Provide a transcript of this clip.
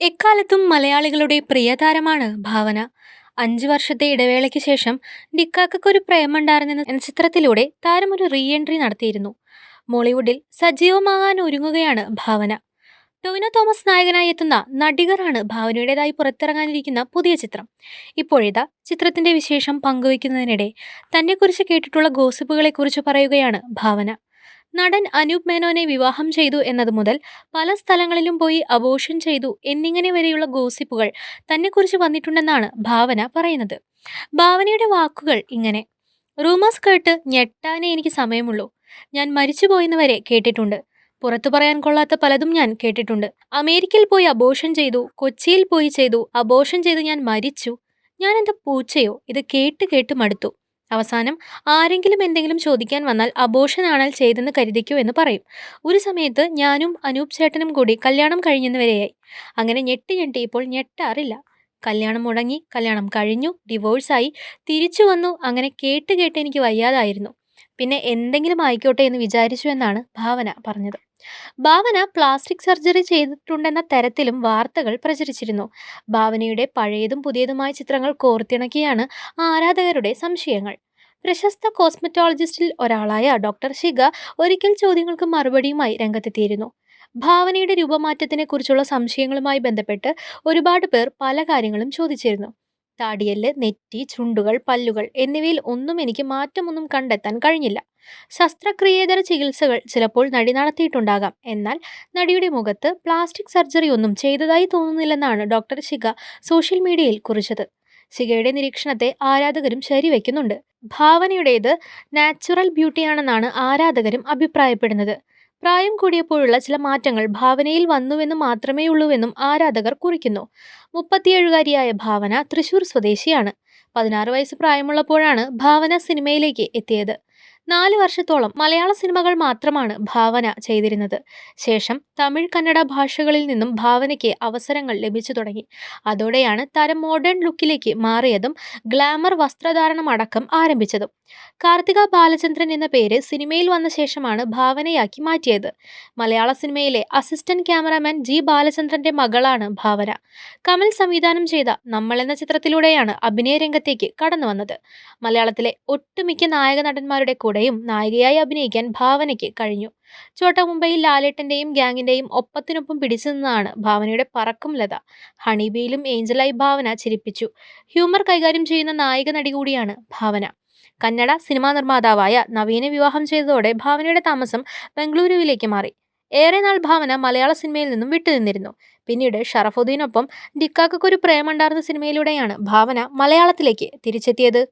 എക്കാലത്തും മലയാളികളുടെ പ്രിയതാരമാണ് ഭാവന. അഞ്ച് വർഷത്തെ ഇടവേളയ്ക്ക് ശേഷം ഡിക്കാക്കൊരു പ്രേമുണ്ടായിരുന്നെന്ന എന്ന ചിത്രത്തിലൂടെ താരം ഒരു റീ എൻട്രി നടത്തിയിരുന്നു. മോളിവുഡിൽ സജീവമാകാൻ ഒരുങ്ങുകയാണ് ഭാവന. ടൊവിനോ തോമസ് നായകനായി എത്തുന്ന നടികറാണ് ഭാവനയുടേതായി പുറത്തിറങ്ങാനിരിക്കുന്ന പുതിയ ചിത്രം. ഇപ്പോഴിതാ ചിത്രത്തിന്റെ വിശേഷം പങ്കുവയ്ക്കുന്നതിനിടെ തന്നെക്കുറിച്ച് കേട്ടിട്ടുള്ള ഗോസിപ്പുകളെക്കുറിച്ച് പറയുകയാണ് ഭാവന. നടൻ അനൂപ് മേനോനെ വിവാഹം ചെയ്തു എന്നത് മുതൽ പല സ്ഥലങ്ങളിലും പോയി അബോഷൻ ചെയ്തു എന്നിങ്ങനെ വരെയുള്ള ഗോസിപ്പുകൾ തന്നെക്കുറിച്ച് വന്നിട്ടുണ്ടെന്നാണ് ഭാവന പറയുന്നത്. ഭാവനയുടെ വാക്കുകൾ ഇങ്ങനെ. റൂമേഴ്സ് കേട്ട് ഞെട്ടാനേ എനിക്ക് സമയമുള്ളൂ. ഞാൻ മരിച്ചുപോയെന്ന് വരെ കേട്ടിട്ടുണ്ട്. പുറത്തു പറയാൻ കൊള്ളാത്ത പലതും ഞാൻ കേട്ടിട്ടുണ്ട്. അമേരിക്കയിൽ പോയി അബോഷൻ ചെയ്തു കൊച്ചിയിൽ പോയി ചെയ്തു അബോഷൻ ചെയ്ത് ഞാൻ മരിച്ചു. ഞാൻ എന്താ പൂച്ചയോ? ഇത് കേട്ട് കേട്ട് മടുത്തു. അവസാനം ആരെങ്കിലും എന്തെങ്കിലും ചോദിക്കാൻ വന്നാൽ അബോഷൻ ആണാൽ ചെയ്തെന്ന് കരുതിക്കൂ എന്ന് പറയും. ഒരു സമയത്ത് ഞാനും അനൂപ് ചേട്ടനും കൂടി കല്യാണം കഴിഞ്ഞെന്ന് വരെയായി. അങ്ങനെ ഞെട്ടി ഞെട്ടി ഇപ്പോൾ ഞെട്ടാറില്ല. കല്യാണം മുടങ്ങി കല്യാണം കഴിഞ്ഞു ഡിവോഴ്സായി തിരിച്ചു വന്നു അങ്ങനെ കേട്ട് കേട്ട് എനിക്ക് വയ്യാതായിരുന്നു. പിന്നെ എന്തെങ്കിലും ആയിക്കോട്ടെ എന്ന് വിചാരിച്ചു എന്നാണ് ഭാവന പറഞ്ഞത്. ഭാവന പ്ലാസ്റ്റിക് സർജറി ചെയ്തിട്ടുണ്ടെന്ന തരത്തിലും വാർത്തകൾ പ്രചരിച്ചിരുന്നു. ഭാവനയുടെ പഴയതും പുതിയതുമായ ചിത്രങ്ങൾ കോർത്തിണക്കിയാണ് ആരാധകരുടെ സംശയങ്ങൾ. പ്രശസ്ത കോസ്മറ്റോളജിസ്റ്റിൽ ഒരാളായ ഡോക്ടർ ഷിഗ ഒരിക്കൽ ചോദ്യങ്ങൾക്ക് മറുപടിയുമായി രംഗത്തെത്തിയിരുന്നു. ഭാവനയുടെ രൂപമാറ്റത്തിനെ കുറിച്ചുള്ള സംശയങ്ങളുമായി ബന്ധപ്പെട്ട് ഒരുപാട് പേർ പല കാര്യങ്ങളും ചോദിച്ചിരുന്നു. താടിയൽ നെറ്റി ചുണ്ടുകൾ പല്ലുകൾ എന്നിവയിൽ ഒന്നും എനിക്ക് മാറ്റമൊന്നും കണ്ടെത്താൻ കഴിഞ്ഞില്ല. ശസ്ത്രക്രിയേതര ചികിത്സകൾ ചിലപ്പോൾ നടി നടത്തിയിട്ടുണ്ടാകാം. എന്നാൽ നടിയുടെ മുഖത്ത് പ്ലാസ്റ്റിക് സർജറി ഒന്നും ചെയ്തതായി തോന്നുന്നില്ലെന്നാണ് ഡോക്ടർ ശിഖ സോഷ്യൽ മീഡിയയിൽ കുറിച്ചത്. ശിഖയുടെ നിരീക്ഷണത്തെ ആരാധകരും ശരിവെക്കുന്നുണ്ട്. ഭാവനയുടേത് നാച്ചുറൽ ബ്യൂട്ടിയാണെന്നാണ് ആരാധകരും അഭിപ്രായപ്പെടുന്നത്. പ്രായം കൂടിയപ്പോഴുള്ള ചില മാറ്റങ്ങൾ ഭാവനയിൽ വന്നുവെന്ന് മാത്രമേ ഉള്ളൂവെന്നും ആരാധകർ കുറിക്കുന്നു. മുപ്പത്തിയേഴുകാരിയായ ഭാവന തൃശൂർ സ്വദേശിയാണ്. പതിനാറ് വയസ്സ് പ്രായമുള്ളപ്പോഴാണ് ഭാവന സിനിമയിലേക്ക് എത്തിയത്. നാല് വർഷത്തോളം മലയാള സിനിമകൾ മാത്രമാണ് ഭാവന ചെയ്തിരുന്നത്. ശേഷം തമിഴ് കന്നഡ ഭാഷകളിൽ നിന്നും ഭാവനയ്ക്ക് അവസരങ്ങൾ ലഭിച്ചു തുടങ്ങി. അതോടെയാണ് താരം മോഡേൺ ലുക്കിലേക്ക് മാറിയതും ഗ്ലാമർ വസ്ത്രധാരണം അടക്കം ആരംഭിച്ചതും. കാർത്തിക ബാലചന്ദ്രൻ എന്ന പേര് സിനിമയിൽ വന്ന ശേഷമാണ് ഭാവനയാക്കി മാറ്റിയത്. മലയാള സിനിമയിലെ അസിസ്റ്റന്റ് ക്യാമറാമാൻ ജി ബാലചന്ദ്രന്റെ മകളാണ് ഭാവന. കമൽ സംവിധാനം ചെയ്ത നമ്മൾ എന്ന ചിത്രത്തിലൂടെയാണ് അഭിനയ രംഗത്തേക്ക് കടന്നു വന്നത് മലയാളത്തിലെ ഒട്ടുമിക്ക നായക നടന്മാരുടെ കൂടെയും നായികയായി അഭിനയിക്കാൻ ഭാവനയ്ക്ക് കഴിഞ്ഞു. ചോട്ട ലാലേട്ടന്റെയും ഗ്യാങ്ങിന്റെയും ഒപ്പത്തിനൊപ്പം പിടിച്ചു നിന്നാണ് ഭാവനയുടെ പറക്കും ലത. ഹണിബിയിലും ഏഞ്ചലായി ഭാവന ചിരിപ്പിച്ചു. ഹ്യൂമർ കൈകാര്യം ചെയ്യുന്ന നായിക നടി കൂടിയാണ് ഭാവന. കന്നഡ സിനിമാ നിർമ്മാതാവായ നവീനെ വിവാഹം ചെയ്തതോടെ ഭാവനയുടെ താമസം ബംഗളൂരുവിലേക്ക് മാറി. ഏറെ നാൾ ഭാവന മലയാള സിനിമയിൽ നിന്നും വിട്ടുനിന്നിരുന്നു. പിന്നീട് ഷറഫുദ്ദീനൊപ്പം ഡിക്കാക്കൊരു പ്രേമുണ്ടായിരുന്ന സിനിമയിലൂടെയാണ് ഭാവന മലയാളത്തിലേക്ക് തിരിച്ചെത്തിയത്.